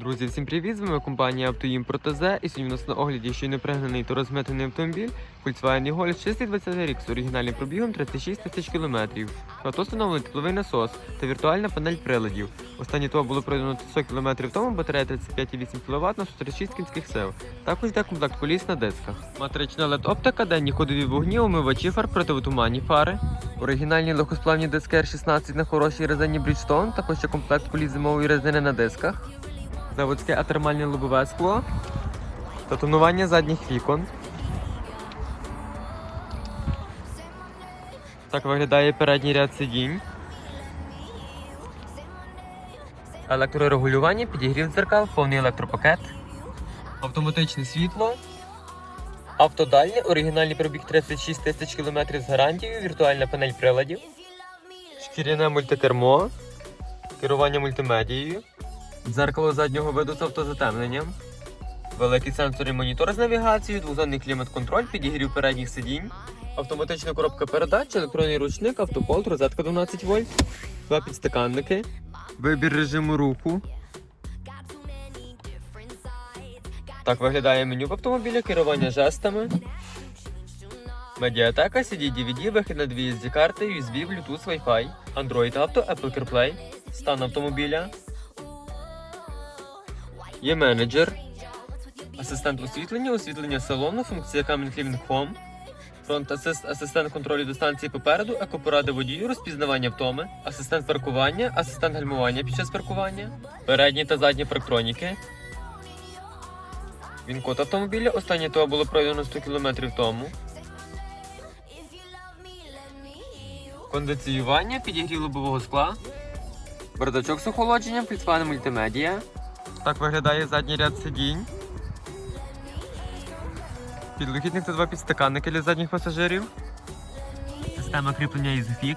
Друзі, всім привіт! З вами компанія «Автоімпорт ТЗ» і сьогодні у нас на огляді щойно пригнаний та розметений автомобіль Volkswagen Golf 620 рік з оригінальним пробігом 36 тисяч кілометрів. Авто встановлений тепловий насос та віртуальна панель приладів. Останнє того було пройдено 100 км тому, батарея 35,8 кВт на 136 кінських сил. Також йде комплект коліс на дисках. Матрична LED оптика, денні ходові вогні, умивачі фар, противотуманні фари. Оригінальні легкосплавні диски R16 на хорошій резині Bridgestone, також ще комплект коліс зимової резини на дисках заводське атермальне лобове скло та тонування задніх вікон. Так виглядає передній ряд сидінь. Електрорегулювання, підігрів дзеркал, повний електропакет, автоматичне світло, автодальні, оригінальний пробіг 36 тисяч кілометрів з гарантією, віртуальна панель приладів, шкіряне мультикермо, керування мультимедією. Дзеркало заднього виду з автозатемненням. Великий сенсорний монітор з навігацією, двозонний клімат-контроль, підігрів передніх сидінь, автоматична коробка передач, електронний ручник, автополт, розетка 12 вольт, два підстаканники, вибір режиму руху. Так виглядає меню в автомобілі, керування жестами. Медіатека, CD, DVD, вихід на дві SD карти, USB, Bluetooth, Wi-Fi, Android Auto, Apple CarPlay, стан автомобіля. Є менеджер, асистент освітлення, освітлення салону, функція Камін Cleaning Home, фронт асист, асистент контролю дистанції попереду, екопоради водію, розпізнавання втоми, асистент паркування, асистент гальмування під час паркування, передні та задні парктроніки. Він код автомобіля. Останнє того було пройдено 100 км тому. Кондиціювання, підігрів лобового скла, бардачок з охолодженням, плітфан мультимедіа. Так виглядає задній ряд сидінь. Підлокітник та два підстаканники для задніх пасажирів. Система кріплення Isofix.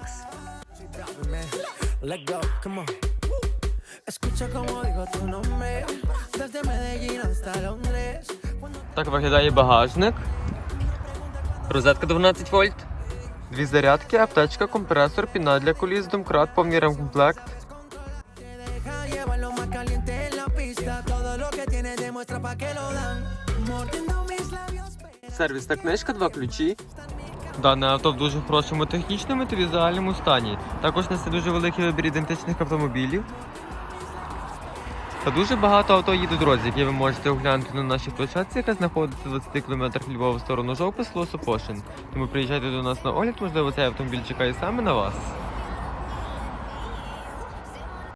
Так виглядає багажник. Розетка 12 вольт. Дві зарядки, аптечка, компресор, піна для коліс, домкрат, повний ремкомплект. Pa' que lo dan. Mordiendo mis labios. Сервісна книжка, два ключі. Дане авто в дуже хорошому технічному та візуальному стані. Також несе дуже великий вибір ідентичних автомобілів. Та дуже багато авто їде дорозі, які ви можете оглянути на нашій площадці, яка знаходиться 20 км Львова в сторону Жовпи, село Сопошин. Тому приїжджайте до нас на огляд, можливо, цей автомобіль чекає саме на вас.